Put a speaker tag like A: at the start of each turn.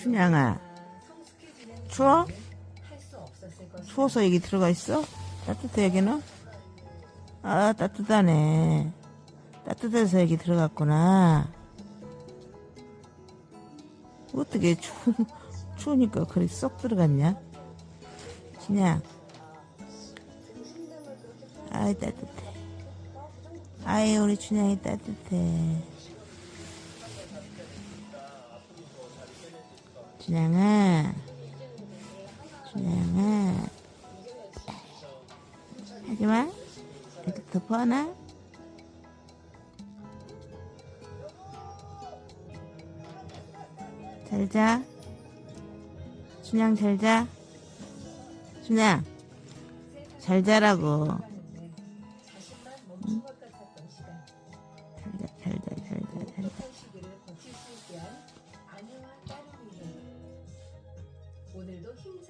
A: 춘향아 추워? 추워서 여기 들어가 있어? 따뜻해 여기는? 아 따뜻하네 따뜻해서 여기 들어갔구나 어떻게 추, 추우니까 그리 쏙 들어갔냐? 춘향 아이 따뜻해 아이 우리 춘향이 따뜻해 춘향아 춘향아 하지마 이렇게 덮어놔 잘자. 춘향 잘자. 춘향 잘 자라고 오늘도 힘